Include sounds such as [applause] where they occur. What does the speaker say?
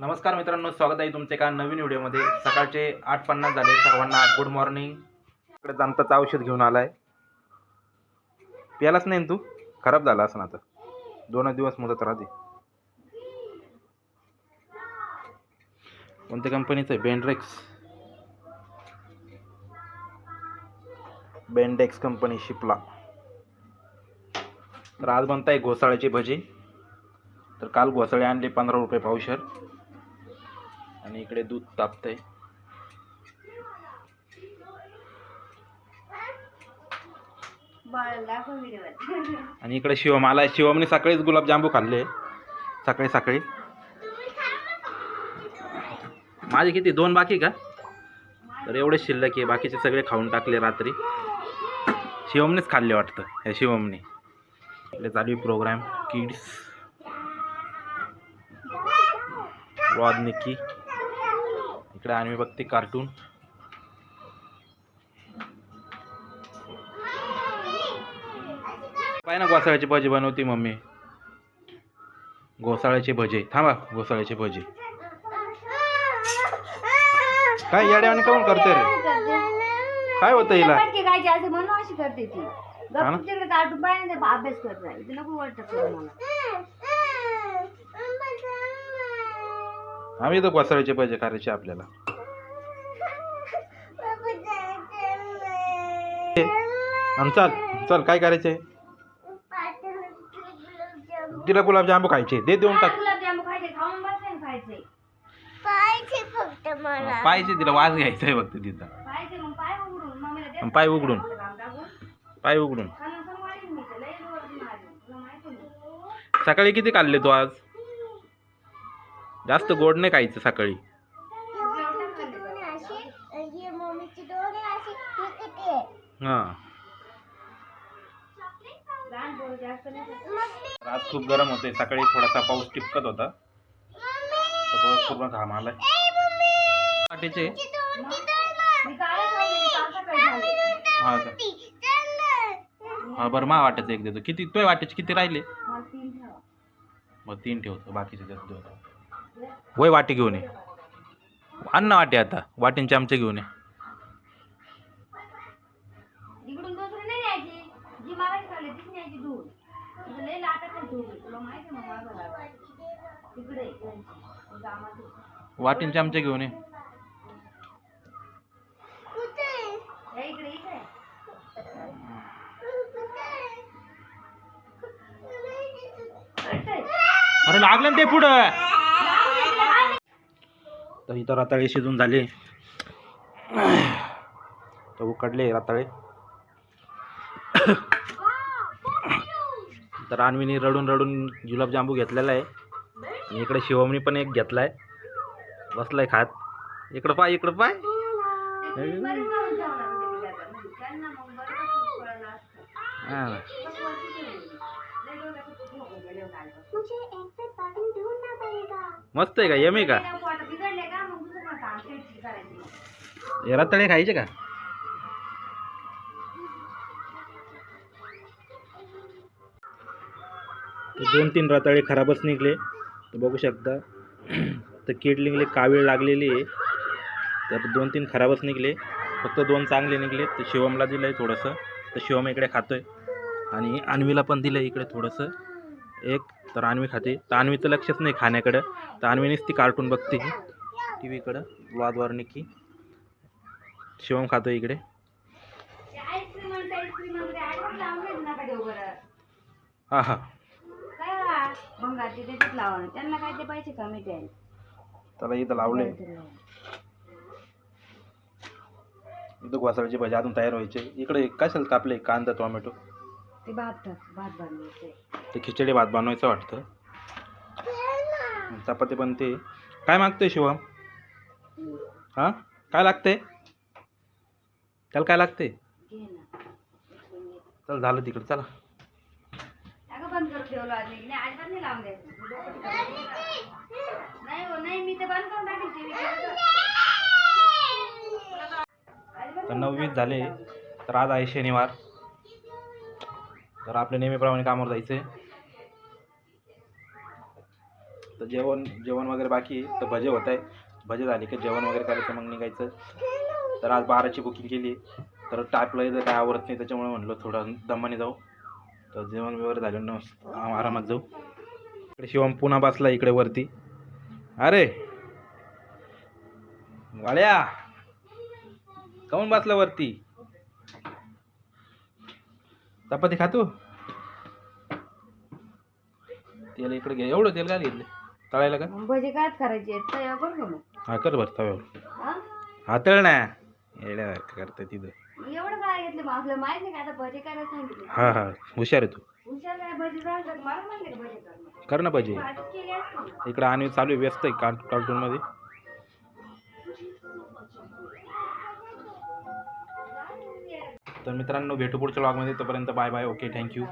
नमस्कार मित्रांनो स्वागत आहे तुमचे एका नवीन व्हिडिओमध्ये. सकाळचे आठ पन्नास झाले. सर्वांना गुड मॉर्निंग इकडे जाणताचं औषध घेऊन आलाय. प्यालाच नाही तू? खराब झाला असं आता. दोनच दिवस मुदत राहते. कोणत्या कंपनीचं? आहे बेंड्रेक्स बेंडेक्स कंपनी शिपला. तर आज बनताय घोसाळ्याची भजी. तर काल घोसाळे आणले पंधरा रुपये पावशर. आणि इकडे दूध तापतंय. दाखव व्हिडिओ आणि इकडे शिवम आलाय शिवमने सकाळीच गुलाबजांबू खाल्ले. सकाळी सकाळी. माझे किती? दोन बाकी का? तर एवढे शिल्लक आहे बाकीचे सगळे खाऊन टाकले रात्री. शिवमनेच खाल्ले वाटतं ह्या शिवमने. इकडे चालू आहे प्रोग्राम किड्स रॉद निक्की इकडे आणि बघते कार्टून. पाय ना घोसाळ्याची भजी बनवती मम्मी. घोसाळ्याची भजी. थांबा घोसाळ्याची भजी. काय येड्यावाने काऊन करते रे? काय होतं हिला? पटके असे म्हणून अशी करते ती. ना? गप्प तिकडे कार्टून पाहिजे ते अभ्यास करत राहील नको वाटत मला आम्ही तर घोसाळ्याची भजी करायची आपल्याला. आणि चल चल काय करायचंय? तिला गुलाबजांबू खायचे दे देऊन टाक. पाहिजे फक्त मला. पाहिजे तिला वास घ्यायचा आहे फक्त तिथं. पाय उघडून पाय उघडून. सकाळी किती खाल्ले तू आज? जास्त गोड नाही खायचं सकाळी. हे. आज खूप गरम होते सकाळी थोडासा पाऊस टिपकत होता. तर पाऊस पूर्ण घाम आलाय वाटेचे खाल्ले. हा का. हा बरं मा वाटायचं एक देतो. किती तुझ्या वाटायचे किती राहिले? मला तीन ठेवा. मग तीन ठेवतो. बाकीचे देतो. वय वाटी घेऊन ये. आण ना वाटे आता. वाटींचे आमचे घेऊन ये. वाटींचे आमचे घेऊन ये. हे? अरे लागलं ना ते पुढं. तर इथं रताळे शिजून झाले. तर उकडले रताळे. तर आणवीने रडून रडून गुलाबजांबू घेतलेला आहे. आणि इकडे शिवमनी पण एक घेतला आहे बसलाय खात. इकडं पाय इकडं पाय. मस्त आहे का? एम आहे का ते नको आता बिघडले का मग दुसरं कोण काम चिडचिड करायची हे रताळे खायचे का? दोन तीन रताळे खराबच निघले. तर बघू शकता [clears throat] तर कीड निघले कावीळ लागलेली आहे. तर दोन तीन खराबच निघले. फक्त दोन चांगले निघले. तर शिवमला दिलं आहे थोडंसं. तर शिवम इकडे खातोय. आणि अन्वीला पण दिलं आहे इकडे थोडंसं. एक तर अन्वी खाते. तर अन्वीचं लक्षच नाही खाण्याकडं. तर अन्वीनेच ती कार्टून बघते टी व्हीकडं वादवार निकी नका देऊ बरं हा हा. ते. त्यांना काय ते पैसे कमी त्याला इथं लावले. इथं घोसाळ्याची भाजी अजून तयार व्हायचे. इकडे कशाला कापले? कांदा टोमॅटो. ते भात भात बनवायचे. ते खिचडी भात बनवायचं वाटतं. चपाती बनते. काय मागतोय शिवम? हा? काय लागते त्याला काय लागते चल झालं तिकडे चला. अगं बंद करून ठेवलं आज नाही. नाही, अजिबात नाही लावून द्यायचं डोकं ठिकाणी. नाही हो नाही मी ते बंद करून टाकेल टीव्ही तर नववीस झाले. तर आज आहे शनिवार. तर आपल्या नेहमीप्रमाणे कामावर जायचं आहे तर जेवण जेवण वगैरे बाकी तर भजे होत आहे भजे झाले की जेवण वगैरे करायचं मग निघायचं. तर आज बाराची बुकिंग केली. तर टापला इथं काय आवडत नाही त्याच्यामुळे म्हणलं थोडं दमाने जाऊ. तर जेवण वगैरे झालं ना आरामात जाऊ. इकडे शिवम पुन्हा बसला इकडे वरती. अरे! वाड्या! काऊन बसला वरती? चपाती खातो तेल इकडे घे. एवढं तेल काय घेतलं? तळायला का? भजी काय करायचे हा कर बरं तव्यावर. हा? हा तळ ना. येड्यासारखं करतं तिथं. एवढं काय घेतलं मग माहीत नाही का आता भजी करायला सांगितलं. हा हा. हुशार आहे तू. हुशार काय भजी जाणार मला म्हणले का भजी कर कर ना पाहिजे भाजी केली असती ना. इकडं आणि चालू आहे व्यस्त आहे कार्ट कार्टूनमध्ये. तर मित्रांनो भेटू पुढच्या ब्लॉगमध्ये तोपर्यंत बाय बाय ओके थँक्यू